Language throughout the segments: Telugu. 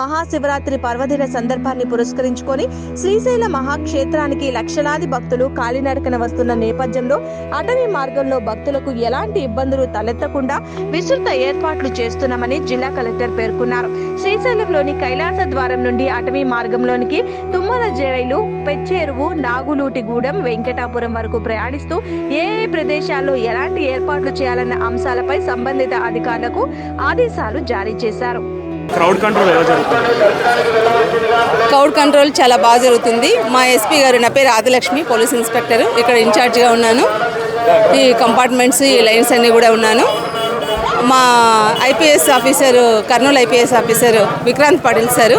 మహాశివరాత్రి పర్వదిన సందర్భాన్ని పురస్కరించుకొని శ్రీశైల మహాక్షేత్రానికి లక్షలాది భక్తులు కాలినడకన వస్తున్న నేపథ్యంలో అటవీ మార్గంలో భక్తులకు ఎలాంటి ఇబ్బందులు తలెత్తకుండా విస్తృత ఏర్పాట్లు చేస్తున్నామని జిల్లా కలెక్టర్ పేర్కొన్నారు. శ్రీశైలంలోని కైలాస ద్వారం నుండి అటవీ మార్గంలోనికి తుమ్మల జైలు పెచ్చేరువు నాగులూటిగూడెం వెంకటాపురం వరకు ప్రయాణిస్తూ ఏ ఏ ప్రదేశాల్లో ఎలాంటి ఏర్పాట్లు చేయాలన్న అంశాలపై సంబంధిత అధికారులకు ఆదేశాలు జారీ చేశారు. క్రౌడ్ కంట్రోల్ ఎలా జరుగుతుంది? క్రౌడ్ కంట్రోల్ చాలా బాగా జరుగుతుంది. మా ఎస్పీ గారు నా పేరు ఆదిలక్ష్మి పోలీస్ ఇన్స్పెక్టర్. ఇక్కడ ఇన్ఛార్జ్గా ఉన్నాను. ఈ కంపార్ట్మెంట్స్ ఈ లైన్స్ అన్నీ కూడా ఉన్నాను. మా IPS officer Kurnool IPS officer Vikrant Patil sir.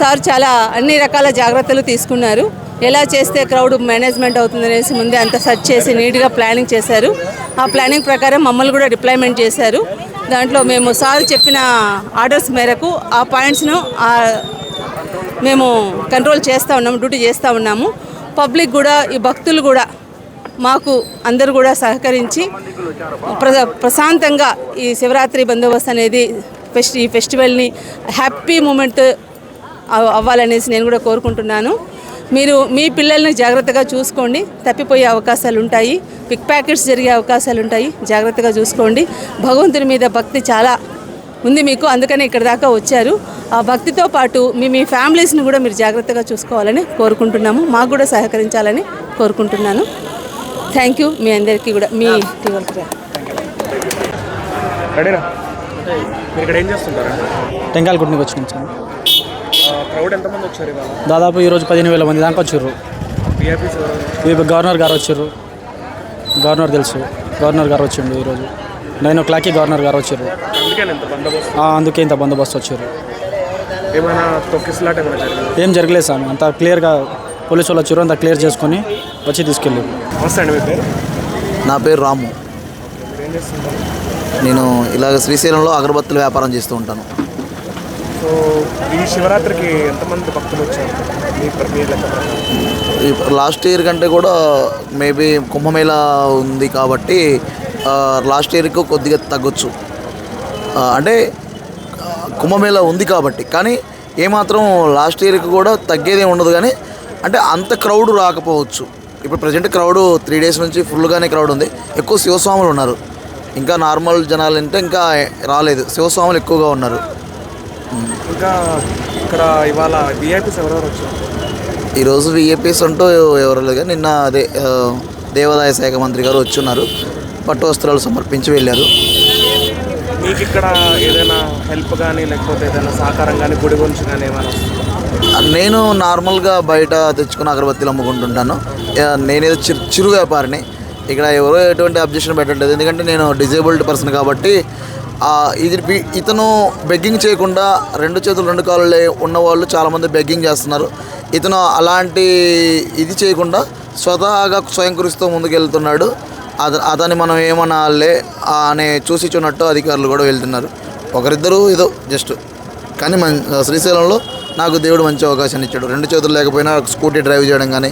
Sir చాలా అన్ని రకాల జాగ్రత్తలు తీసుకున్నారు. ఎలా చేస్తే క్రౌడ్ మేనేజ్మెంట్ అవుతుందనేసి ముందే అంత సెర్చ్ చేసి నీట్గా ప్లానింగ్ చేశారు. ఆ ప్లానింగ్ ప్రకారం మమ్మల్ని కూడా డిప్లాయ్మెంట్ చేశారు. దాంట్లో మేము సార్ చెప్పిన ఆర్డర్స్ మేరకు ఆ పాయింట్స్ను మేము కంట్రోల్ చేస్తూ ఉన్నాము డ్యూటీ చేస్తూ ఉన్నాము. పబ్లిక్ కూడా ఈ భక్తులు కూడా మాకు అందరూ కూడా సహకరించి ప్ర ప్రశాంతంగా ఈ శివరాత్రి బందోబస్తు అనేది ఫెస్ట్ ఈ ఫెస్టివల్ని హ్యాపీ మూమెంట్ అవ్- అవ్వాలనేసి నేను కూడా కోరుకుంటున్నాను. మీరు మీ పిల్లల్ని జాగ్రత్తగా చూసుకోండి. తప్పిపోయే అవకాశాలు ఉంటాయి. పిక్ ప్యాకెట్స్ జరిగే అవకాశాలు ఉంటాయి. జాగ్రత్తగా చూసుకోండి. భగవంతుని మీద భక్తి చాలా ఉంది మీకు. అందుకనే ఇక్కడ దాకా వచ్చారు. ఆ భక్తితో పాటు మీ మీ ఫ్యామిలీస్ని కూడా మీరు జాగ్రత్తగా చూసుకోవాలని కోరుకుంటున్నాము. మాకు కూడా సహకరించాలని కోరుకుంటున్నాను. థ్యాంక్ యూ మీ అందరికీ కూడా. మీ టెంకాయల గుడ్నికి వచ్చినాం సార్. క్రౌడ్ ఎంతమంది వచ్చారు ఇవాళ? దాదాపు ఈరోజు పదిహేను వేల మంది దాకా వచ్చారు. విఐపీస్ ఈ గవర్నర్ గారు వచ్చారు. గవర్నర్ తెలుసు. గవర్నర్ గారు వచ్చిండు ఈరోజు నైన్ ఓ క్లాక్కి గవర్నర్ గారు వచ్చారు. అందుకే ఇంత బందోబస్తు? ఆ, అందుకే ఇంత బందోబస్తు వచ్చారు. ఏమైనా తొక్కిసలాట ఏమైనా జరిగింది? ఏం జరగలేదు సార్ అంత క్లియర్గా పోలీసు వాళ్ళు వచ్చారు అంత క్లియర్ చేసుకొని వచ్చి తీసుకెళ్ళారు నమస్తే అండి మీ పేరు? నా పేరు రాము. మీరు ఏం చేస్తుంటారు? నేను ఇలాగ శ్రీశైలంలో అగరబత్తుల వ్యాపారం చేస్తూ ఉంటాను. సో ఈ శివరాత్రికి ఎంతమంది భక్తులు వచ్చారు? లాస్ట్ ఇయర్ కంటే కూడా మేబీ కుంభమేళా ఉంది కాబట్టి లాస్ట్ ఇయర్కు కొద్దిగా తగ్గొచ్చు. అంటే కుంభమేళ కుంభమేళా ఉంది కాబట్టి. కానీ ఏమాత్రం లాస్ట్ ఇయర్కి కూడా తగ్గేది ఉండదు కానీ అంటే అంత క్రౌడ్ రాకపోవచ్చు. ఇప్పుడు ప్రజెంట్ క్రౌడ్ త్రీ డేస్ నుంచి ఫుల్గానే క్రౌడ్ ఉంది. ఎక్కువ శివస్వాములు ఉన్నారు. ఇంకా నార్మల్ జనాలు అంటే ఇంకా రాలేదు. శివస్వాములు ఎక్కువగా ఉన్నారు. ఇంకా ఇక్కడ ఇవాళ విఐపీస్ ఎవరెవరు వచ్చారు? ఈరోజు విఏపీస్ అంటూ ఎవరు లేదు నిన్న అదే దేవాదాయ శాఖ మంత్రి గారు వచ్చున్నారు. పట్టు వస్త్రాలు సమర్పించి వెళ్ళారు. మీకు ఇక్కడ ఏదైనా హెల్ప్ కానీ లేకపోతే ఏదైనా సహకారం కానీ గుడి గురించి కానీ ఏమైనా? నేను నార్మల్గా బయట తెచ్చుకున్న అగరబత్తీలు అమ్ముకుంటుంటాను. నేనేదో చిరు చిరు వ్యాపారిని. ఇక్కడ ఎవరో ఎటువంటి అబ్జెక్షన్ పెట్టట్లేదు. ఎందుకంటే నేను డిజేబుల్డ్ పర్సన్ కాబట్టి ఇది ఇతను బెగ్గింగ్ చేయకుండా రెండు చేతులు రెండు కాళ్ళు ఉన్నవాళ్ళు చాలామంది బెగ్గింగ్ చేస్తున్నారు. ఇతను అలాంటి ఇది చేయకుండా స్వతహాగా స్వయం కృషితో ముందుకెళ్తున్నాడు. అత అతన్ని మనం ఏమనాలే అనే చూసి చూనట్టు అధికారులు కూడా వెళ్తున్నారు. ఒకరిద్దరు ఏదో జస్ట్ కానీ మన్ శ్రీశైలంలో నాకు దేవుడు మంచి అవకాశాన్ని ఇచ్చాడు. రెండు చేతులు లేకపోయినా స్కూటీ డ్రైవ్ చేయడం కానీ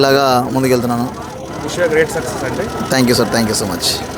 ఇలాగా ముందుకెళ్తున్నాను. Thank you sir thank you so much